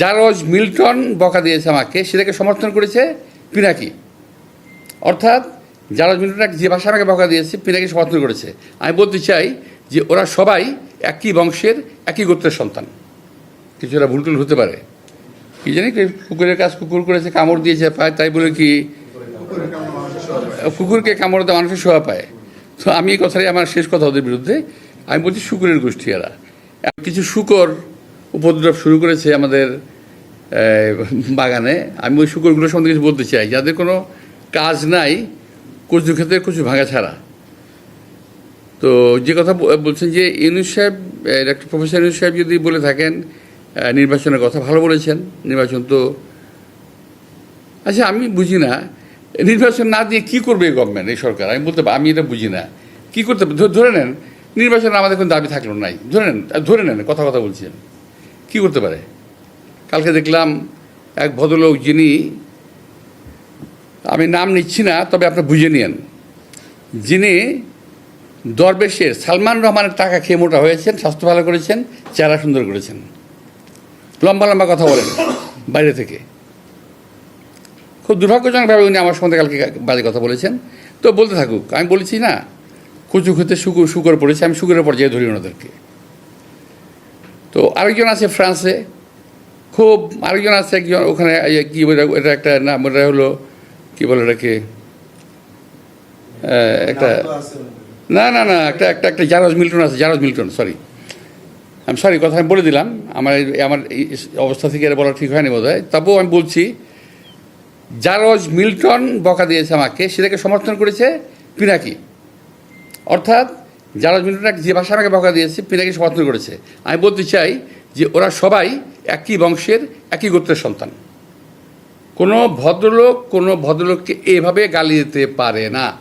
জারজ Milton বকা দিয়েছে আমাকে, সেটাকে সমর্থন করেছে পিনাকি। অর্থাৎ জারজ মিল্টন যে ভাষা আমাকে বকা দিয়েছে, পিনাকি সমর্থন করেছে। আমি বলতে চাই যে ওরা সবাই একই বংশের, একই গোত্রের সন্তান। কিছুটা ভুল টুল হতে পারে। কি জানি কুকুরের কাজ কুকুর করেছে, কামড় দিয়েছে, পায়, তাই বলে কি কুকুরকে কামড় দেওয়া মানুষের শোয়া পায়। তো আমি এই কথাটাই আমার শেষ কথা ওদের বিরুদ্ধে। আমি বলছি শুকুরের গোষ্ঠী এরা। কিছু শুকর উপদ্রব শুরু করেছে আমাদের বাগানে। আমি ওই শুকরগুলোর সম্বন্ধে কিছু বলতে চাই। যাদের কোনো কাজ নাই কচু ক্ষেত্রে কচু ভাঙা ছাড়া। তো যে কথা বলছেন যে ইউনুস সাহেব ডাক্তার প্রফেসর ইউনুস সাহেব যদি বলে থাকেন নির্বাচনের কথা ভালো বলেছেন। নির্বাচন তো আচ্ছা আমি বুঝি না। নির্বাচন না দিয়ে কি করবে এই গভর্নমেন্ট এই সরকার? আমি বলতে আমি এটা বুঝি না। কি করতে ধরে নেন, নির্বাচন আমাদের কোনো দাবি থাকল নাই। ধরে নেন ধরে নেন, কথা কথা বলছেন। কি করতে পারে? কালকে দেখলাম এক ভদ্রলোক যিনি, আমি নাম নিচ্ছি না, তবে আপনি বুঝে নিন যিনি দরবেশের সালমান রহমানের টাকা খেয়ে মোটা হয়েছেন, স্বাস্থ্য ভালো করেছেন, চেহারা সুন্দর করেছেন। লম্বা লম্বা কথা বলেন বাইরে থেকে। খুব দুর্ভাগ্যজনকভাবে উনি আমার সঙ্গে কালকে বাজে কথা বলেছেন। তো বলতে থাকুক, আমি বলেছি না কচু খেতে শুকুর শুকর পড়েছে, আমি শুকুরের পর্যায়ে ধরি ওনাদেরকে। তো আরেকজন আছে ফ্রান্সে খুব আরেকজন আছে একজন ওখানে কি বলে এটা একটা নাম ওটা হলো কী বলে আহ, একটা না। না না একটা একটা একটা জারজ মিল্টন আছে জারজ মিল্টন সরি আমি সরি কথা আমি বলে দিলাম আমার আমার অবস্থা থেকে এটা বলা ঠিক হয়নি বোধ হয় তবুও আমি বলছি জারজ মিল্টন বকা দিয়েছে আমাকে সেটাকে সমর্থন করেছে পিনাকি। অর্থাৎ জারজ মিল্টন যে ভাষা আমাকে বকা দিয়েছে পিনাকি সমর্থন করেছে। আমি বলতে চাই যে ওরা সবাই একই বংশের, একই গোত্রের সন্তান। কোনো ভদ্রলোক, কোনো ভদ্রলোককে এভাবে গালি দিতে পারে না।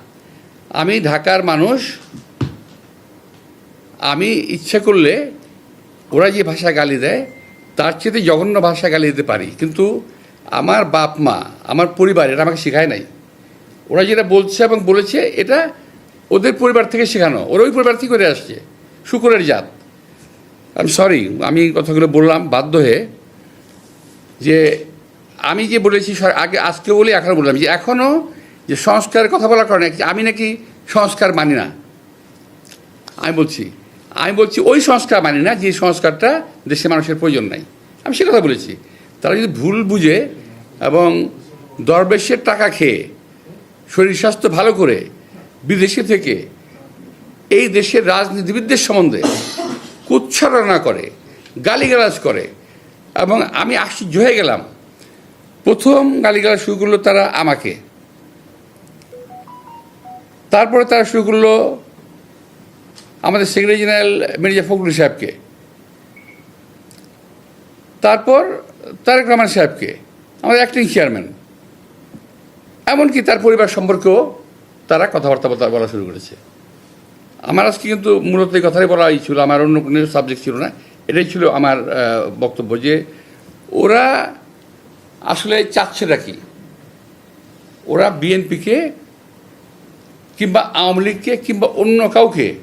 আমি ঢাকার মানুষ। আমি ইচ্ছে করলে ওরা যে ভাষা গালি দেয়, তার চেয়ে জঘন্য ভাষা গালি দিতে পারি। কিন্তু আমার বাপ মা, আমার পরিবার এটা আমাকে শেখায় নাই। ওরা যেটা বলছে এবং বলেছে, এটা ওদের পরিবার থেকে শেখানো। ওরা ওই পরিবার থেকে করে আসছে। শুকুরের জাত। আমি সরি আমি কথাগুলো বললাম বাধ্য হয়ে যে আমি যে বলেছি আগে আজকে বলি, এখনও বললাম যে এখনও যে সংস্কারের কথা বলার কারণে আমি নাকি সংস্কার মানি না। আমি বলছি আমি বলছি ওই সংস্কার মানি না যে সংস্কারটা দেশের মানুষের প্রয়োজন নাই। আমি সে কথা বলেছি। তারা যদি ভুল বুঝে এবং দরবেশের টাকা খেয়ে শরীর স্বাস্থ্য ভালো করে বিদেশে থেকে এই দেশের রাজনীতিবিদদের সম্বন্ধে কুচ্ছারণা করে, গালিগালাজ করে এবং আমি আশ্চর্য হয়ে গেলাম। প্রথম গালিগালাজ শুরু করল তারা আমাকে। তারপরে তারা শুরু করল আমাদের সেক্রেটারি জেনারেল মির্জা ফখরুল সাহেবকে। তারপর তারেক রহমান সাহেবকে, আমাদের অ্যাক্টিং চেয়ারম্যান। এমনকি তার পরিবার সম্পর্কেও তারা কথাবার্তা বলা- শুরু করেছে। আমার আজকে কিন্তু মূলত এই কথাই বলাই ছিল, আমার অন্য কোনো সাবজেক্ট ছিল না। এটাই ছিল আমার বক্তব্য যে ওরা আসলে চাচ্ছেটা কি ওরা বিএনপিকে কিংবা আওয়ামী লীগকে কিংবা অন্য কাউকে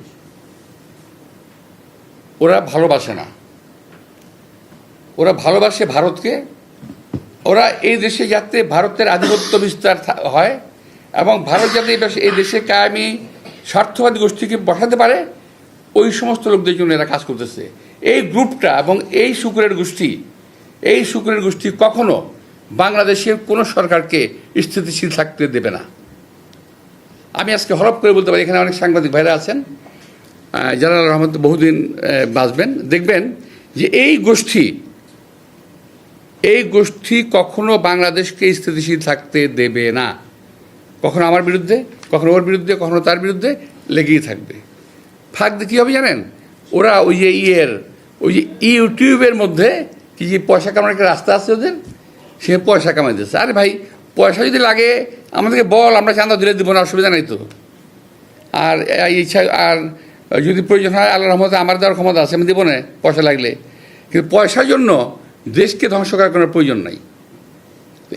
ওরা ভালোবাসে না। ওরা ভালোবাসে ভারতকে। ওরা এই দেশে যাতে ভারতের আধিপত্য বিস্তার হয় এবং ভারত যাতে এই দেশে- কায়েমি স্বার্থবাদী গোষ্ঠীকে বসাতে পারে, ওই সমস্ত লোকদের জন্য এরা কাজ করতেছে। এই গ্রুপটা এবং এই শুকুরের গোষ্ঠী, এই শুকুরের গোষ্ঠী কখনো বাংলাদেশের কোনো সরকারকে স্থিতিশীল থাকতে দেবে না। আমি আজকে হরপ করে বলতে পারি, এখানে অনেক সাংবাদিক ভাইরা আছেন। জালাল রহমত বহুদিন বাঁচবেন। দেখবেন যে এই গোষ্ঠী এই গোষ্ঠী কখনো বাংলাদেশকে স্থিতিশীল থাকতে দেবে না। কখনো আমার বিরুদ্ধে, কখনো ওর বিরুদ্ধে, কখনো তার বিরুদ্ধে লেগেই থাকবে। ফাঁক কী হবে জানেন? ওরা ওই যে ইয়ের, ওই যে ইউটিউবের মধ্যে কি যে পয়সা কামানোর একটা রাস্তা আছে ওদের? সে পয়সা কামাই দিচ্ছে আরে ভাই, পয়সা যদি লাগে, আমাদেরকে বল, আমরা চাঁদা দিলে দিব না, অসুবিধা নাই তো। আর ইচ্ছা, আর যদি প্রয়োজন হয় আল্লাহ রহমতে আমার দেওয়ার ক্ষমতা আছে, আমি দেবো না পয়সা লাগলে। কিন্তু পয়সার জন্য দেশকে ধ্বংস করার কোনো প্রয়োজন নাই।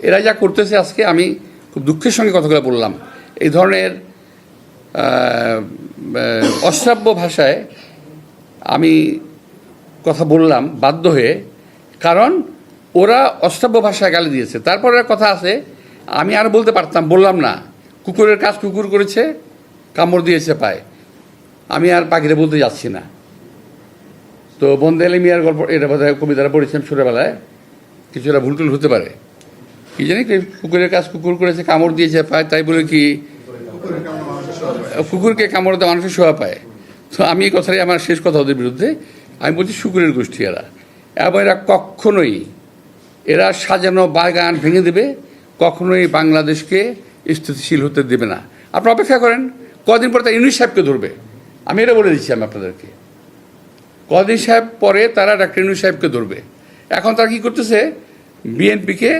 এরা যা করতেছে আজকে, আমি খুব দুঃখের সঙ্গে কথাগুলো বললাম। এই ধরনের অশ্রাব্য ভাষায় আমি কথা বললাম, বাধ্য হয়ে, কারণ ওরা অশ্রাব্য ভাষায় গালি দিয়েছে। তারপরে কথা আছে, আমি আর বলতে পারতাম, বললাম না। কুকুরের কাজ কুকুর করেছে, কামড় দিয়েছে পায়। আমি আর পাখিরে বলতে যাচ্ছি না। তো বন্দে আলী মিয়ার গল্প, এটা বোধহয় কবিতাটা পড়েছিলাম ছোটোবেলায়, কিছুটা ভুল টুল হতে পারে। কি জানি কুকুরের কাজ কুকুর করেছে, কামড় দিয়েছে, পায়, তাই বলে কি কুকুরকে কামড় দেওয়া মানুষের শোয়া পায়। তো আমি এই কথাটাই আমার শেষ কথা ওদের বিরুদ্ধে। আমি বলছি শুকুরের গোষ্ঠী এরা এবং এরা কখনোই এরা সাজানো বাগান ভেঙে দেবে, কখনোই বাংলাদেশকে স্থিতিশীল হতে দেবে না। আপনারা অপেক্ষা করেন, কদিন পরে তারা ইউনিস সাহেবকে ধরবে। আমি এটা বলে দিচ্ছি আমি আপনাদেরকে। কদিন সাহেব পরে তারা ডাক্তার ইউনুস সাহেবকে ধরবে। এখন তারা কী করতেছে? বিএনপিকে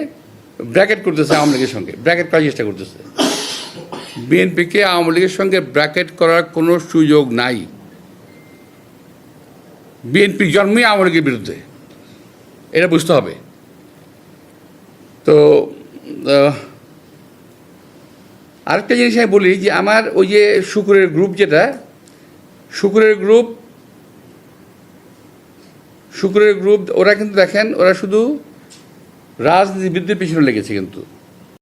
ব্র্যাকেট করতেছে আওয়ামী লীগের সঙ্গে, ব্র্যাকেট করার চেষ্টা করতেছে। বিএনপিকে আওয়ামী লীগের সঙ্গে ব্র্যাকেট করার কোনো সুযোগ নাই। বিএনপি জন্মই আওয়ামী লীগের বিরুদ্ধে। এটা বুঝতে হবে। তো আরেকটা জিনিস আমি বলি যে আমার ওই যে শুকুরের গ্রুপ যেটা, শুকুরের গ্রুপ শুকুরের গ্রুপ, ওরা কিন্তু দেখেন, ওরা শুধু রাজনীতিবিদদের পিছনে লেগেছে কিন্তু।